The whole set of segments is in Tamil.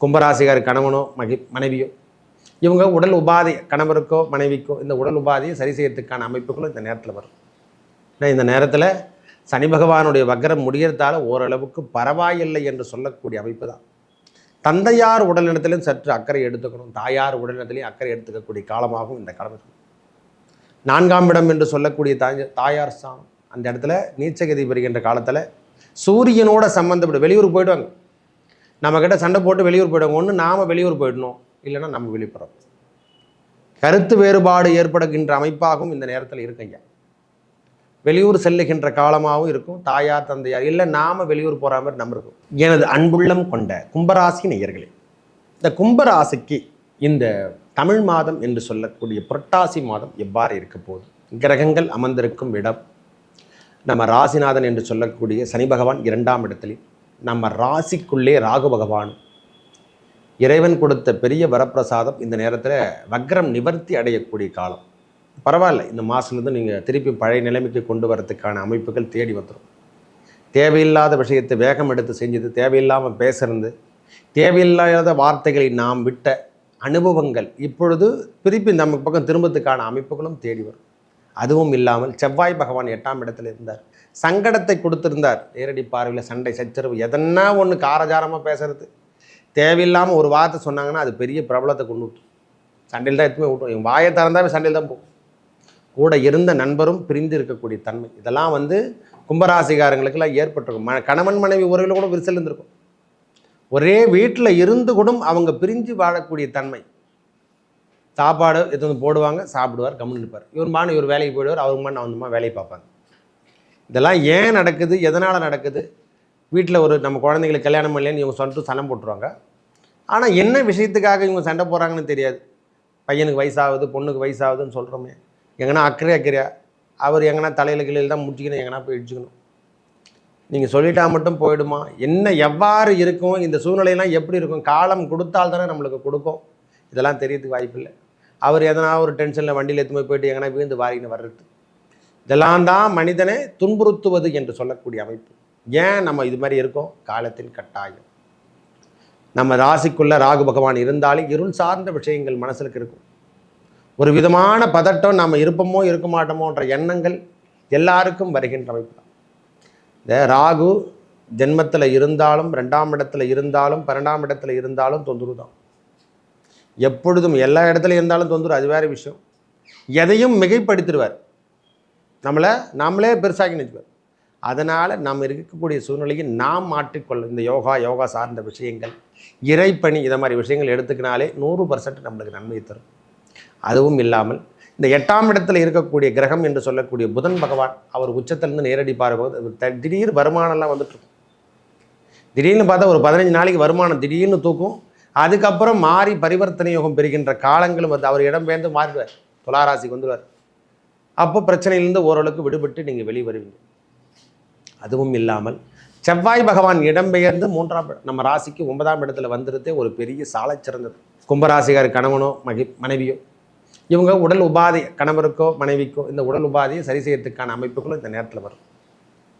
கும்பராசிகார் கணவனோ மகி மனைவியோ இவங்க உடல் உபாதை கணவருக்கோ மனைவிக்கோ இந்த உடல் உபாதையை சரி செய்யறதுக்கான அமைப்புகளும் இந்த நேரத்தில் வரும். ஏன்னா இந்த நேரத்தில் சனி பகவானுடைய வக்கரம் முடியறதால ஓரளவுக்கு பரவாயில்லை என்று சொல்லக்கூடிய அமைப்பு தான். தந்தையார் உடல்நலத்திலும் சற்று அக்கறை எடுத்துக்கணும். தாயார் உடல்நலத்திலையும் அக்கறை எடுத்துக்கக்கூடிய காலமாகவும் இந்த காலம் இருக்கும். நான்காம் இடம் என்று சொல்லக்கூடிய தாய் தாயார் ஸ்தானம். அந்த இடத்துல நீச்சகதி பெறுகின்ற காலத்தில் சூரியனோட சம்மந்தப்பட்ட வெளியூர் போயிடுவாங்க நம்மக்கிட்ட சண்டை போட்டு வெளியூர் போயிடுவோம் ஒன்று நாம் வெளியூர் போயிடணும். இல்லைன்னா நம்ம வெளிப்புறம். கருத்து வேறுபாடு ஏற்படுகின்ற அமைப்பாகவும் இந்த நேரத்தில் இருக்குங்க. வெளியூர் செல்லுகின்ற காலமாகவும் இருக்கும். தாயார் தந்தையார் இல்லை நாம் வெளியூர் போகிற மாதிரி நம்ம இருக்கும். எனது அன்புள்ளம் கொண்ட கும்பராசி நேயர்களே இந்த கும்பராசிக்கு இந்த தமிழ் மாதம் என்று சொல்லக்கூடிய புரட்டாசி மாதம் எவ்வாறு இருக்க போகுது? கிரகங்கள் அமர்ந்திருக்கும் இடம். நம்ம ராசிநாதன் என்று சொல்லக்கூடிய சனி பகவான் இரண்டாம் இடத்திலே நம்ம ராசிக்குள்ளே ராகு பகவான். இறைவன் கொடுத்த பெரிய வரப்பிரசாதம் இந்த நேரத்தில் வக்ரம் நிவர்த்தி அடையக்கூடிய காலம். பரவாயில்ல இந்த மாதத்துலேருந்து நீங்கள் திருப்பி பழைய நிலைமைக்கு கொண்டு வரதுக்கான அமைப்புகள் தேடி வந்துடும் தேவையில்லாத விஷயத்தை வேகம் எடுத்து செஞ்சது தேவையில்லாமல் பேசுறது தேவையில்லாத வார்த்தைகளை நாம் விட்ட அனுபவங்கள் இப்பொழுது திருப்பி நம்ம பக்கம் திரும்பத்துக்கான அமைப்புகளும் தேடி வரும். அதுவும் இல்லாமல் செவ்வாய் பகவான் எட்டாம் இடத்துல இருந்தார். சங்கடத்தை கொடுத்திருந்தார். நேரடி பார்வையில் சண்டை சச்சரவு எதனா ஒன்று காரஜாரமாக பேசுறது. தேவையில்லாமல் ஒரு வார்த்தை சொன்னாங்கன்னா அது பெரிய பிரபலத்தை கொண்டு விட்டு சண்டையில் தான் எத்துமே விட்டுரும். என் வாயை திறந்தாவே சண்டையில் தான் போகும். கூட இருந்த நண்பரும் பிரிந்து இருக்கக்கூடிய தன்மை. இதெல்லாம் வந்து கும்பராசிகாரங்களுக்கெல்லாம் ஏற்பட்டிருக்கும். ம கணவன் மனைவி உறவில் கூட விரிசல் இருந்திருக்கும். ஒரே வீட்டில் இருந்து கூட அவங்க பிரிஞ்சு வாழக்கூடிய தன்மை. சாப்பாடு எடுத்து வந்து போடுவாங்க சாப்பிடுவார் கம்முன்னு இருப்பார். இவர் மான இவர் வேலைக்கு போயிடுவார் அவங்க மான் அவந்தமா வேலையை பார்ப்பாங்க. இதெல்லாம் ஏன் நடக்குது? எதனால் நடக்குது? வீட்டில் ஒரு நம்ம குழந்தைங்களுக்கு கல்யாணம் பண்ணலன்னு இவங்க சொல்லிட்டு சண்டை போட்டுருவாங்க. ஆனால் என்ன விஷயத்துக்காக இவங்க சண்டை போகிறாங்கன்னு தெரியாது. பையனுக்கு வயசாகுது பொண்ணுக்கு வயசாகுதுன்னு சொல்கிறோமே எங்கன்னா அக்கறை அக்கறையா? அவர் எங்கன்னா தலையில் கீழே தான் முட்டிக்கணும் எங்கன்னா போய் இடிச்சுக்கணும். நீங்கள் சொல்லிட்டா மட்டும் போயிடுமா? என்ன எவ்வாறு இருக்கும்? இந்த சூழ்நிலையெல்லாம் எப்படி இருக்கும்? காலம் கொடுத்தால் தானே நம்மளுக்கு கொடுக்கும். இதெல்லாம் தெரியறதுக்கு வாய்ப்பில்லை. அவர் எதனா ஒரு டென்ஷனில் வண்டியில் எடுத்து போய் போயிட்டு எங்கன்னா வீழ்ந்து வாரின்னு வர்றது. இதெல்லாம் தான் மனிதனை துன்புறுத்துவது என்று சொல்லக்கூடிய அமைப்பு. ஏன் நம்ம இது மாதிரி இருக்கோம்? காலத்தின் கட்டாயம். நம்ம ராசிக்குள்ள ராகு பகவான் இருந்தாலே இருள் சார்ந்த விஷயங்கள் மனசுக்கு இருக்கும். ஒரு விதமான பதட்டம் நம்ம இருப்போமோ இருக்க மாட்டோமோன்ற எண்ணங்கள் எல்லாருக்கும் வருகின்ற அமைப்பு தான். இந்த ராகு ஜென்மத்தில் இருந்தாலும் ரெண்டாம் இடத்துல இருந்தாலும் பன்னெண்டாம் இடத்துல இருந்தாலும் தொந்தரவு தான். எப்பொழுதும் எல்லா இடத்துலையும் இருந்தாலும் தொந்தரவு அது வேறு விஷயம். எதையும் மிகைப்படுத்திடுவார். நம்மளை நம்மளே பெருசாகி நினைச்சுவார் அதனால் நம்ம இருக்கக்கூடிய சூழ்நிலையை நாம் மாற்றிக்கொள்ள இந்த யோகா யோகா சார்ந்த விஷயங்கள் இறைப்பணி இதை மாதிரி விஷயங்கள் எடுத்துக்கினாலே நூறு பர்சன்ட் நம்மளுக்கு நன்மை தரும். அதுவும் இல்லாமல் இந்த எட்டாம் இடத்துல இருக்கக்கூடிய கிரகம் என்று சொல்லக்கூடிய புதன் பகவான் அவர் உச்சத்திலேருந்து நேரடி பார்க்கும்போது த- திடீர் வருமானம்லாம் வந்துட்டுருக்கும் திடீர்னு பார்த்தா ஒரு பதினஞ்சு நாளைக்கு வருமானம் திடீர்னு தூக்கும். அதுக்கப்புறம் மாறி பரிவர்த்தனை யோகம் பெறுகின்ற காலங்களும் வந்து அவர் இடம் பெயர்ந்து மாறிடுவார். துளாராசிக்கு வந்துடுவார். அப்போ பிரச்சனையிலேருந்து ஓரளவுக்கு விடுபட்டு நீங்கள் வெளியே வருவீங்க அதுவும் இல்லாமல் செவ்வாய் பகவான் இடம்பெயர்ந்து மூன்றாம் நம்ம ராசிக்கு ஒன்பதாம் இடத்துல வந்துருதே ஒரு பெரிய சாலை சிறந்தது. கும்பராசிகார் கணவனோ மகி மனைவியோ இவங்க உடல் உபாதை கணவருக்கோ மனைவிக்கோ இந்த உடல் உபாதையை சரி செய்யறதுக்கான அமைப்புகளும் இந்த நேரத்தில் வரும்.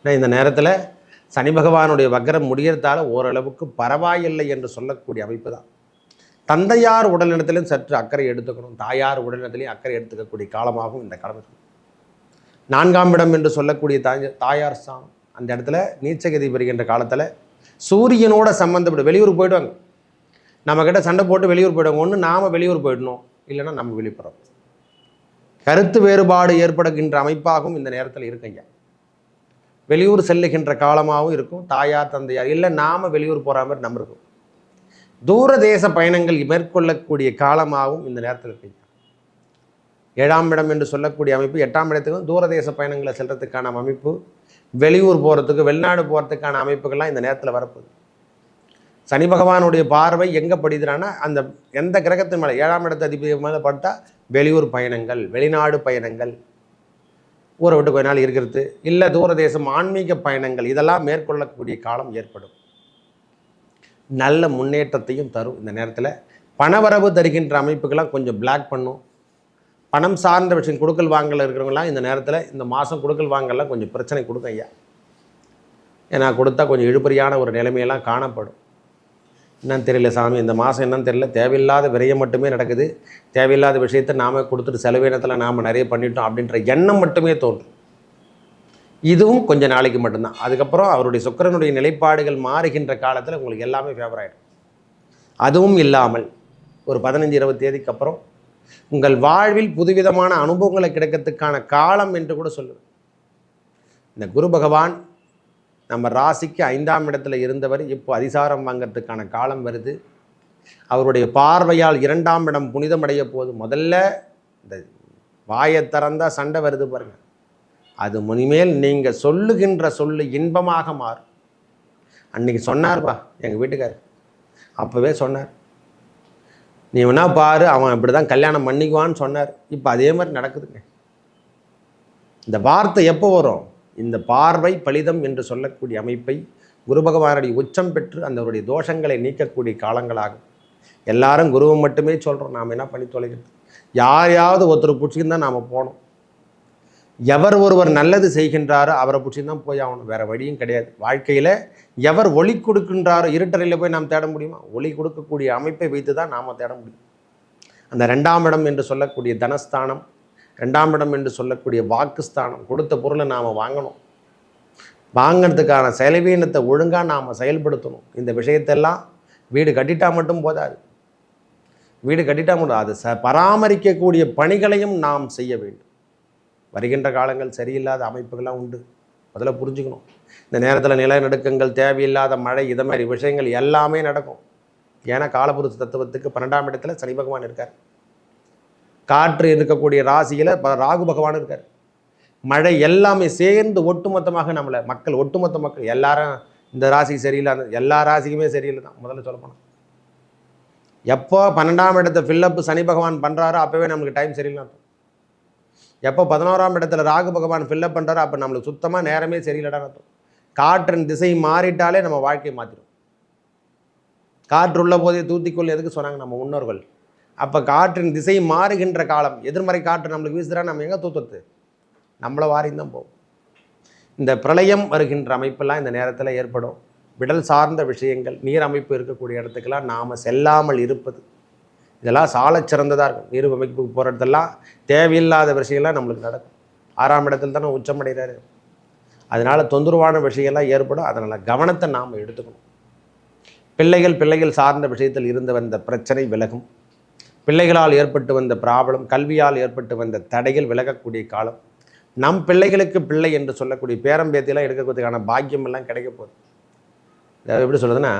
ஏன்னா இந்த நேரத்தில் சனி பகவானுடைய வக்கரம் முடியறதால ஓரளவுக்கு பரவாயில்லை என்று சொல்லக்கூடிய அமைப்பு தான். தந்தையார் உடல்நலத்திலும் சற்று அக்கறை எடுத்துக்கணும் தாயார் உடல்நலத்திலையும் அக்கறை எடுத்துக்கக்கூடிய காலமாகவும் இந்த காலம் இருக்கும். நான்காம் இடம் என்று சொல்லக்கூடிய தாய் தாயார் ஸ்தானம். அந்த இடத்துல நீச்சகதி பெறுகின்ற காலத்தில் சூரியனோட சம்மந்தப்பட்ட வெளியூர் போயிடுவாங்க நம்மக்கிட்ட சண்டை போட்டு வெளியூர் போயிடுவாங்க. ஒன்று நாம் வெளியூர் போயிடணும் இல்லைன்னா நம்ம வெளிப்புறம் கருத்து வேறுபாடு ஏற்படுகின்ற அமைப்பாகவும் இந்த நேரத்தில் இருக்குங்க. வெளியூர் செல்லுகின்ற காலமாகவும் இருக்கும். தாயார் தந்தையார் இல்லை நாம் வெளியூர் போகிற மாதிரி நம்ம இருக்கும். தூர தேச பயணங்கள் மேற்கொள்ளக்கூடிய காலமாகவும் இந்த நேரத்தில் இருப்பீங்க ஏழாம் இடம் என்று சொல்லக்கூடிய அமைப்பு எட்டாம் இடத்துக்கும் தூரதேச பயணங்களை செல்றதுக்கான அமைப்பு வெளியூர் போகிறதுக்கு வெளிநாடு போகிறதுக்கான அமைப்புகள்லாம் இந்த நேரத்தில் வரப்போகுது. சனி பகவானுடைய பார்வை எங்கே படிக்கிறான்னா அந்த எந்த கிரகத்தின் மேலே ஏழாம் இடத்து அதிபதி மேலே பட்டா வெளியூர் பயணங்கள் வெளிநாடு பயணங்கள் ஊரை விட்டு கொஞ்ச நாள் இருக்கிறது இல்லை தூரதேசம் ஆன்மீக பயணங்கள் இதெல்லாம் மேற்கொள்ளக்கூடிய காலம் ஏற்படும். நல்ல முன்னேற்றத்தையும் தரும் இந்த நேரத்தில். பணவரவு தருகின்ற அமைப்புகள்லாம் கொஞ்சம் பிளாக் பண்ணும். பணம் சார்ந்த விஷயம் கொடுக்கல் வாங்கல இருக்கிறவங்களாம் இந்த நேரத்தில் இந்த மாதம் கொடுக்கல் வாங்கலாம் கொஞ்சம் பிரச்சனை கொடுக்கும் ஐயா. ஏன்னா கொடுத்தா கொஞ்சம் இழுபறியான ஒரு நிலைமையெல்லாம் காணப்படும். என்னன்னு தெரியல சாமி இந்த மாதம் என்னன்னு தெரியல. தேவையில்லாத விரயம் மட்டுமே நடக்குது. தேவையில்லாத விஷயத்தை நாம் கொடுத்துட்டு செலவினத்தில் நாம் நிறைய பண்ணிட்டோம் அப்படின்ற எண்ணம் மட்டுமே தோன்றும். இதுவும் கொஞ்ச நாளைக்கு மட்டும்தான். அதுக்கப்புறம் அவருடைய சுக்கிரனுடைய நிலைப்பாடுகள் மாறுகின்ற காலத்தில் உங்களுக்கு எல்லாமே ஃபேவர் ஆகிடும் அதுவும் இல்லாமல் ஒரு பதினஞ்சு இருபது தேதிக்கு அப்புறம் உங்கள் வாழ்வில் புதுவிதமான அனுபவங்களை கிடைக்கிறதுக்கான காலம் என்று கூட சொல்லுவேன். இந்த குரு பகவான் நம்ம ராசிக்கு ஐந்தாம் இடத்துல இருந்தவர் இப்போ அதிசாரம் வாங்கிறதுக்கான காலம் வருது. அவருடைய பார்வையால் இரண்டாம் இடம் புனிதமடைய போது முதல்ல இந்த வாயை திறந்தால் சண்டை வருது பாருங்கள் அது முனிமேல் நீங்கள் சொல்லுகின்ற சொல்லு இன்பமாக மாறும். அன்னைக்கு சொன்னார்ப்பா எங்கள் வீட்டுக்கார் அப்போவே சொன்னார். நீ வேணா பாரு அவன் இப்படி தான் கல்யாணம் பண்ணிக்குவான்னு சொன்னார். இப்போ அதே மாதிரி நடக்குதுங்க. இந்த வார்த்தை எப்போ வரும்? இந்த பார்வை பலிதம் என்று சொல்லக்கூடிய அமைப்பை குரு பகவானுடைய உச்சம் பெற்று அந்தவருடைய தோஷங்களை நீக்கக்கூடிய காலங்களாகும். எல்லாரும் குருவை மட்டுமே சொல்கிறோம் நாம் என்ன பண்ணி தொலைகிறது யாரையாவது ஒருத்தர் பிடிச்சின்னு தான் நாம் போனோம் எவர் ஒருவர் நல்லது செய்கின்றாரோ அவரை பிடிச்சி தான் போய் ஆகணும். வேறு வழியும் கிடையாது. வாழ்க்கையில் எவர் ஒளி கொடுக்கின்றாரோ இருட்டறையில் போய் நாம் தேட முடியுமா? ஒளி கொடுக்கக்கூடிய அமைப்பை வைத்து தான் நாம் தேட முடியும். அந்த ரெண்டாம் இடம் என்று சொல்லக்கூடிய தனஸ்தானம் ரெண்டாம் இடம் என்று சொல்லக்கூடிய வாக்குஸ்தானம் கொடுத்த பொருளை நாம் வாங்கணும். வாங்கிறதுக்கான செலவீனத்தை ஒழுங்காக நாம் செயல்படுத்தணும். இந்த விஷயத்தெல்லாம் வீடு கட்டிட்டா மட்டும் போதாது. வீடு கட்டிட்டா மட்டும் அது ச பராமரிக்கக்கூடிய பணிகளையும் நாம் செய்ய வேண்டும். வருகின்ற காலங்கள் சரியில்லாத அமைப்புகள்லாம் உண்டு. முதல்ல புரிஞ்சுக்கணும். இந்த நேரத்தில் நிலநடுக்கங்கள் தேவையில்லாத மழை இதை மாதிரி விஷயங்கள் எல்லாமே நடக்கும். ஏன்னா காலபுருஷ தத்துவத்துக்கு பன்னெண்டாம் இடத்துல சனி பகவான் இருக்கார். காற்று இருக்கக்கூடிய ராசியில் ப- ராகு பகவான் இருக்கார். மழை எல்லாமே சேர்ந்து ஒட்டுமொத்தமாக நம்மளை மக்கள் ஒட்டுமொத்த மக்கள் எல்லாரும் இந்த ராசி சரியில்லை எல்லா ராசிக்குமே சரியில்லை தான் முதல்ல சொல்லப்போனால் எப்போ பன்னெண்டாம் இடத்தை ஃபில்லப் சனி பகவான் பண்ணுறாரோ அப்போவே நமக்கு டைம் சரியில்லை எப்போ பதினோராம் இடத்துல ராகு பகவான் ஃபில்லப் பண்ணுறாரோ அப்போ நம்மளுக்கு சுத்தமாக நேரமே சரியில்லைடான்னு அர்த்தம். காற்றின் திசை மாறிட்டாலே நம்ம வாழ்க்கையை மாற்றிடும் காற்று உள்ள போதே தூத்திக்கொள் எதுக்கு சொன்னாங்க நம்ம முன்னோர்கள். அப்போ காற்றின் திசை மாறுகின்ற காலம் எதிர்மறை காற்று நம்மளுக்கு வீசுகிறா நம்ம எங்கே தூத்துறது? நம்மளை வாரிந்தான் தான் போகும். இந்த பிரளயம் வருகின்ற அமைப்பெல்லாம் இந்த நேரத்தில் ஏற்படும். விடல் சார்ந்த விஷயங்கள் நீர் அமைப்பு இருக்கக்கூடிய இடத்துக்கெல்லாம் நாம் செல்லாமல் இருப்பது. இதெல்லாம் சாலச்சிறந்ததாக இருக்கும். நீர் அமைப்புக்கு தேவையில்லாத விஷயம்லாம் நம்மளுக்கு நடக்கும். ஆறாம் இடத்துல தானே உச்சமடைகிறாரு அதனால் தொந்தரவான விஷயம்லாம் ஏற்படும். அதனால் கவனத்தை நாம் எடுத்துக்கணும். பிள்ளைகள் பிள்ளைகள் சார்ந்த விஷயத்தில் இருந்து வந்த பிரச்சனை விலகும். பிள்ளைகளால் ஏற்பட்டு வந்த ப்ராப்ளம் கல்வியால் ஏற்பட்டு வந்த தடைகள் விலகக்கூடிய காலம். நம் பிள்ளைகளுக்கு பிள்ளை என்று சொல்லக்கூடிய பேரம்பேத்தியெல்லாம் எடுக்கிறதுக்கான பாக்கியம் எல்லாம் கிடைக்க போகுது. அதாவது எப்படி சொல்கிறதுன்னா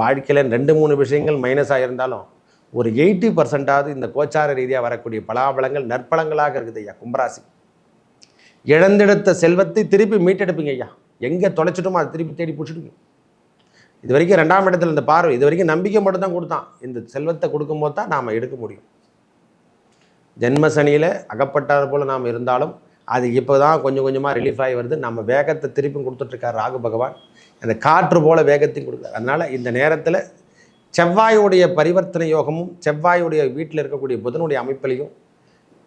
வாழ்க்கையில் ரெண்டு மூணு விஷயங்கள் மைனஸாக இருந்தாலும் ஒரு எயிட்டி பர்சன்டாவது இந்த கோச்சார ரீதியாக வரக்கூடிய பலாபலங்கள் நற்பலங்களாக இருக்குது ஐயா கும்பராசி. இழந்தெடுத்த செல்வத்தை திருப்பி மீட்டெடுப்பீங்க ஐயா. எங்கே தொலைச்சிட்டோமோ அதை திருப்பி தேடி பிடிச்சிடுங்க. இது வரைக்கும் ரெண்டாம் இடத்துல இந்த பார்வை இது வரைக்கும் நம்பிக்கை மட்டும் தான் கொடுத்தான். இந்த செல்வத்தை கொடுக்கும்போது தான் நாம் எடுக்க முடியும். ஜென்ம சனியில் அகப்பட்டார் போல் நாம் இருந்தாலும் அது இப்போ தான் கொஞ்சம் கொஞ்சமாக ரிலீஃப் ஆகி வருது. நம்ம வேகத்தை திருப்பி கொடுத்துட்ருக்கார் ராகு பகவான். அந்த காற்று போல் வேகத்தையும் கொடுக்குறார். அதனால் இந்த நேரத்தில் செவ்வாயுடைய பரிவர்த்தனை யோகமும் செவ்வாயுடைய வீட்டில் இருக்கக்கூடிய புதனுடைய அமைப்பிலையும்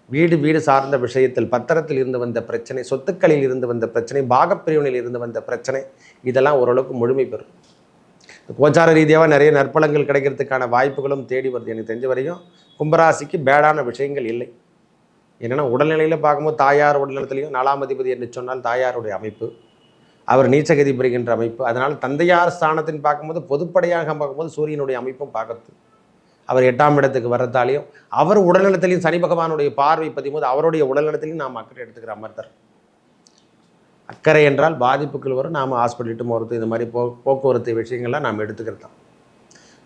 வீடு வீடு சார்ந்த விஷயத்தில் பத்திரத்தில் இருந்து வந்த பிரச்சனை சொத்துக்களில் இருந்து வந்த பிரச்சனை பாகப்பிரிவினையில் இருந்து வந்த பிரச்சனை இதெல்லாம் ஓரளவுக்கு முழுமை பெறும். கோச்சார ரீதியாக நிறைய நற்பலங்கள் கிடைக்கிறதுக்கான வாய்ப்புகளும் தேடி வருது. எனக்கு தெரிஞ்ச வரையும் கும்பராசிக்கு பேடான விஷயங்கள் இல்லை. என்னென்னா உடல்நிலையில் பார்க்கும்போது தாயார் உடல்நலத்திலையும் நாலாம் அதிபதி என்று சொன்னால் தாயாருடைய அமைப்பு. அவர் நீச்சகதி பெறுகின்ற அமைப்பு. அதனால் தந்தையார் ஸ்தானத்தின் பார்க்கும்போது பொதுப்படையாக பார்க்கும்போது சூரியனுடைய அமைப்பும் பார்க்கறது அவர் எட்டாம் இடத்துக்கு வர்றதாலையும் அவர் உடல்நலத்திலையும் சனி பகவானுடைய பார்வை பதியும் போது அவருடைய உடல்நலத்திலையும் நாம் அக்கறை எடுத்துக்கிற அமர்த்தர் அக்கறை என்றால் பாதிப்புகள் வரும் நாம் ஹாஸ்பிட்டலிட்டு போகிறது இந்த மாதிரி போ போக்குவரத்து விஷயங்கள்லாம் நாம் எடுத்துக்கிறது தான்.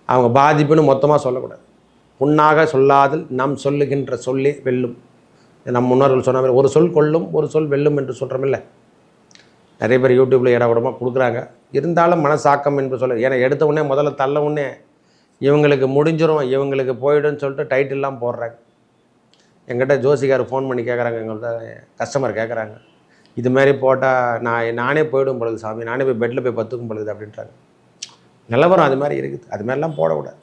அவங்க பாதிப்புன்னு மொத்தமாக சொல்லக்கூடாது. புண்ணாக சொல்லாதல் நாம் சொல்லுகின்ற சொல்லே வெல்லும். நம் முன்னோர்கள் சொன்ன மாதிரி ஒரு சொல் கொல்லும் ஒரு சொல் வெல்லும் என்று சொல்கிறோமில்ல நிறைய பேர் யூடியூப்பில் இடவிடமாக கொடுக்குறாங்க. இருந்தாலும் மனசாக்கம் என்று சொல்ல ஏன்னா எடுத்த உடனே முதல்ல தள்ள உடனே இவங்களுக்கு முடிஞ்சிரும் இவங்களுக்கு போயிடும்னு சொல்லிட்டு டைட்டில்லாம் போடுறாங்க. எங்கிட்ட ஜோசிகார் ஃபோன் பண்ணி கேட்குறாங்க எங்கள்கிட்ட கஸ்டமர் கேட்குறாங்க இது மாதிரி போட்டால் நான் நானே போயிடும் பொழுது சாமி நானே போய் பெட்டில் போய் பத்துக்கும் பொழுது அப்படின்றாங்க. நிலவரம் அது மாதிரி இருக்குது. அது மாதிரிலாம் போடக்கூடாது.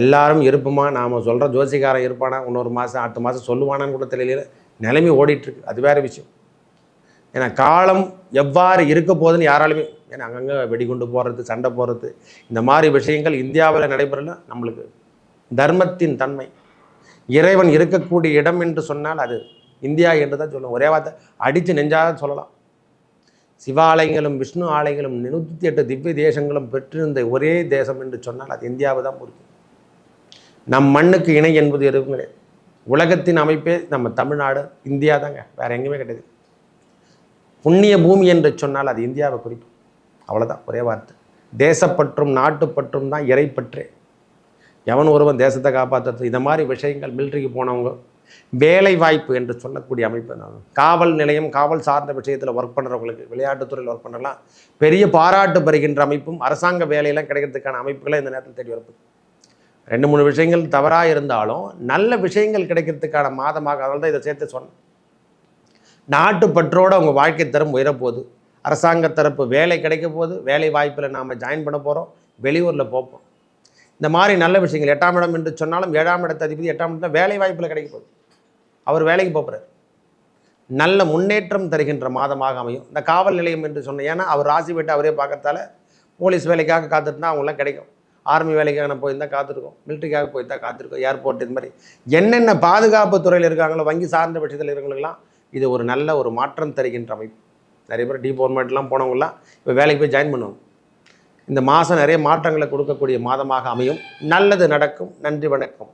எல்லாரும் இருப்புமா? நாம் சொல்கிற ஜோசிகாரன் இருப்பானா? இன்னொரு மாதம் அடுத்த மாதம் சொல்லுவானான்னு கூட தெரியல. நிலைமை ஓடிட்டுருக்கு அது வேறு விஷயம். ஏன்னா காலம் எவ்வாறு இருக்க போகுதுன்னு யாராலுமே ஏன்னா அங்கங்கே வெடிகுண்டு போடுறது சண்டை போடுறது இந்த மாதிரி விஷயங்கள் இந்தியாவில் நடைபெறல நம்மளுக்கு. தர்மத்தின் தன்மை. இறைவன் இருக்கக்கூடிய இடம் என்று சொன்னால் அது இந்தியா என்று தான் சொல்லுவோம். ஒரே வார்த்தை அடித்து நெஞ்சாக சொல்லலாம். சிவாலயங்களும் விஷ்ணு ஆலயங்களும் நூற்றி எட்டு திவ்ய தேசங்களும் பெற்றிருந்த ஒரே தேசம் என்று சொன்னால் அது இந்தியாவை தான் பொறுக்கும் நம் மண்ணுக்கு இணை என்பது எதுவும் கிடையாது. உலகத்தின் அமைப்பே நம்ம தமிழ்நாடு இந்தியா தாங்க. வேறு எங்கேயுமே கிடையாது. புண்ணிய பூமி என்று சொன்னால் அது இந்தியாவை குறிக்கும். அவ்வளோதான் ஒரே வார்த்தை. தேசப்பற்றும் நாட்டுப்பற்றும் தான் இறைப்பற்றே எவன் ஒருவன் தேசத்தை காப்பாற்றுறது இந்த மாதிரி விஷயங்கள் மிலிட்ரிக்கு போனவங்க வேலை வாய்ப்பு என்று சொல்லக்கூடிய அமைப்பு தான். காவல் நிலையம் காவல் சார்ந்த விஷயத்தில் ஒர்க் பண்ணுறவங்களுக்கு விளையாட்டுத்துறையில் ஒர்க் பண்ணலாம் பெரிய பாராட்டு பெறுகின்ற அமைப்பும் அரசாங்க வேலையெல்லாம் கிடைக்கிறதுக்கான அமைப்புகளை இந்த நேரத்தில் தேடி வரப்போகுது. ரெண்டு மூணு விஷயங்கள் தவறாக இருந்தாலும் நல்ல விஷயங்கள் கிடைக்கிறதுக்கான மாதமாக அதனால தான் இதை சேர்த்து சொன்னேன். நாட்டுப்பற்றோடு அவங்க வாழ்க்கை தரம் உயரப்போகுது. அரசாங்க தரப்பு வேலை கிடைக்க போகுது. வேலை வாய்ப்பில் நாம் ஜாயின் பண்ண போகிறோம் வெளியூரில் போப்போம். இந்த மாதிரி நல்ல விஷயங்கள். எட்டாம் இடம் என்று சொன்னாலும் ஏழாம் இடத்த அதிபதி எட்டாம் இடத்துல வேலை வாய்ப்பில் கிடைக்க போகுது. அவர் வேலைக்கு போகிறார் நல்ல முன்னேற்றம் தருகின்ற மாதமாக அமையும். இந்த காவல் நிலையம் என்று சொன்னேன் ஏன்னா அவர் ராசி வீட்டை அவரே பார்க்கறதால போலீஸ் வேலைக்காக காத்துட்டுனா அவங்களாம் கிடைக்கும். ஆர்மி வேலைக்காக நான் போயிருந்தால் காத்திருக்கோம். மிலிட்ரிக்காக போயிருந்தா காத்திருக்கோம். ஏர்போர்ட் இது மாதிரி. என்னென்ன பாதுகாப்பு துறையில் இருக்காங்களோ வங்கி சார்ந்த விஷயத்தில் இருக்கிறவங்களுக்குலாம் இது ஒரு நல்ல ஒரு மாற்றம் தருகின்ற அமைப்பு. நிறைய பேர் டிபார்ட்மெண்ட்லாம் போனவங்களாம் இப்போ வேலைக்கு போய் ஜாயின் பண்ணுவோம் இந்த மாதம் நிறைய மாற்றங்களை கொடுக்கக்கூடிய மாதமாக அமையும். நல்லது நடக்கும். நன்றி வணக்கம்.